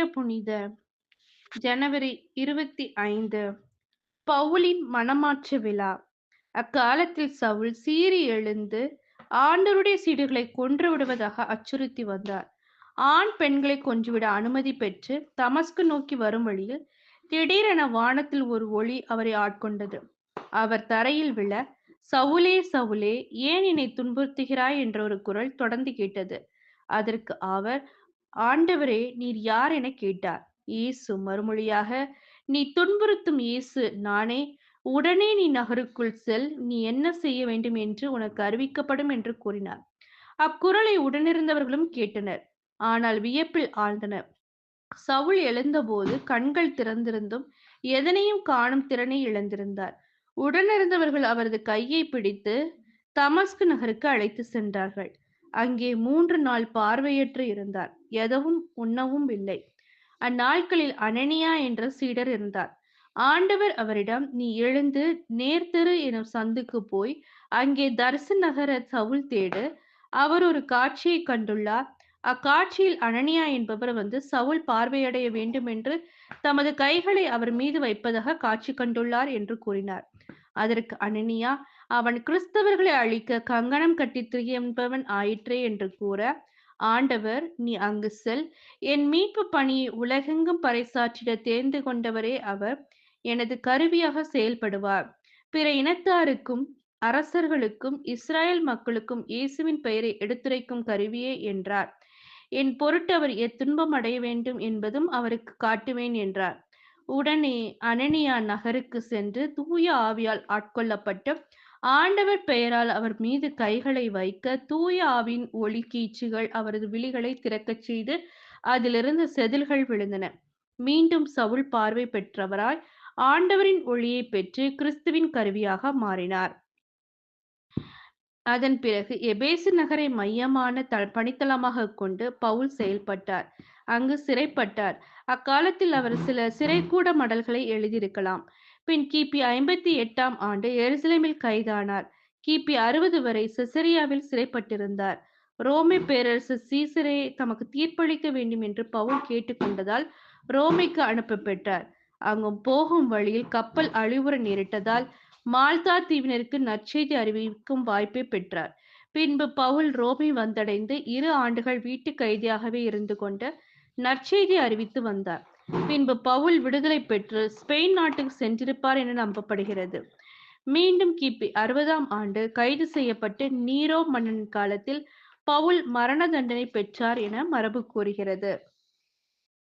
இன்றைய புனித ஜனவரி இருபத்தி ஐந்து பவுலின் மனமாற்று விழா. அக்காலத்தில் சவுல் சீறி எழுந்து ஆண்டருடைய சீடுகளை கொன்று விடுவதாக அச்சுறுத்தி வந்தார். ஆண் பெண்களை கொன்றுவிட அனுமதி பெற்று தமஸ்கு நோக்கி வரும் வழியில் திடீரென வானத்தில் ஒரு ஒளி அவரை ஆட்கொண்டது. அவர் தரையில் விழ சவுலே சவுலே ஏன் என்னை துன்புறுத்துகிறாய்? என்ற ஒரு குரல் தொடர்ந்து கேட்டது. அதற்கு அவர் ஆண்டவரே நீர் யார் என கேட்டார். இயேசு மறுமொழியாக நீ துன்புறுத்தும் இயேசு நானே. உடனே நீ நகருக்குள் செல். நீ என்ன செய்ய வேண்டும் என்று உனக்கு அறிவிக்கப்படும் என்று கூறினார். அக்குரலை உடனிருந்தவர்களும் கேட்டனர். ஆனால் வியப்பில் ஆழ்ந்தனர். சவுல் எழுந்தபோது கண்கள் திறந்திருந்தும் எதனையும் காணும் திறனை இழந்திருந்தார். உடனிருந்தவர்கள் அவரது கையை பிடித்து தமஸ்கு நகருக்கு அழைத்து சென்றார்கள். அங்கே மூன்று நாள் பார்வையற்று இருந்தார். எதவும் உண்ணவும் இல்லை. அந்நாட்களில் அனனியா என்ற சீடர் இருந்தார். ஆண்டவர் அவரிடம் நீ எழுந்து நேர்த்தெரு எனும் சந்துக்கு போய் அங்கே தர்சு நகர சவுல் தேடு. அவர் ஒரு காட்சியை கண்டுள்ளார். அக்காட்சியில் அனனியா என்பவர் வந்து சவுல் பார்வையடைய வேண்டும் என்று தமது கைகளை அவர் மீது வைப்பதாக காட்சி கண்டுள்ளார் என்று கூறினார். அதற்கு அனனியா அவன் கிறிஸ்தவர்களை அழிக்க கங்கணம் கட்டி திரியம்பவன் ஆயிற்றே என்று கூற ஆண்டவர் நீ அங்கு செல். என் மீட்பு பணியை உலகெங்கும் பறைசாற்றிட தேர்ந்து கொண்டவரே அவர். எனது கருவியாக செயல்படுவார். பிற இனத்தாருக்கும் அரசர்களுக்கும் இஸ்ரேல் மக்களுக்கும் இயேசுவின் பெயரை எடுத்துரைக்கும் கருவியே என்றார். என் பொருட்டு அவர் எத்துன்பம் அடைய வேண்டும் என்பதும் அவருக்கு காட்டுவேன் என்றார். உடனே அனனியா நகருக்கு சென்று தூய ஆவியால் ஆட்கொள்ளப்பட்டு ஆண்டவர் பெயரால் அவர் மீது கைகளை வைக்க தூய ஆவின் ஒளி கீச்சுகள் அவரது விழிகளை திறக்கச் செய்து அதிலிருந்து செதில்கள் விழுந்தன. மீண்டும் சவுல் பார்வை பெற்றவராய் ஆண்டவரின் ஒளியை பெற்று கிறிஸ்துவின் கருவியாக மாறினார். அதன் பிறகு எபேசு நகரை மையமான த பணித்தளமாக கொண்டு பவுல் செயல்பட்டார். அங்கு சிறைப்பட்டார். அக்காலத்தில் அவர் சில சிறைக்கூட மடல்களை எழுதியிருக்கலாம். பின் கிபி ஐம்பத்தி எட்டாம் ஆண்டு எருசலேமில் கைதானார். கிபி அறுபது வரை செசரியாவில் சிறைப்பட்டிருந்தார். ரோமை பேரரசு சீசரே தமக்கு தீர்ப்பளிக்க வேண்டும் என்று பவுல் கேட்டுக்கொண்டதால் ரோமைக்கு அனுப்ப பெற்றார் அங்கும் போகும் வழியில் கப்பல் அழிவுற நேரிட்டதால் மால்தா தீவினருக்கு நற்செய்தி அறிவிக்கும் வாய்ப்பை பெற்றார். பின்பு பவுல் ரோமை வந்தடைந்து இரு ஆண்டுகள் வீட்டு கைதியாகவே இருந்து கொண்டு நற்செய்தி அறிவித்து வந்தார். பின்பு பவுல் விடுதலை பெற்று ஸ்பெயின் நாட்டுக்கு சென்றிருப்பார் என நம்பப்படுகிறது. மீண்டும் கிபி அறுபதாம் ஆண்டு கைது செய்யப்பட்டு நீரோ மன்னன் காலத்தில் பவுல் மரண தண்டனை பெற்றார் என மரபு கூறுகிறது.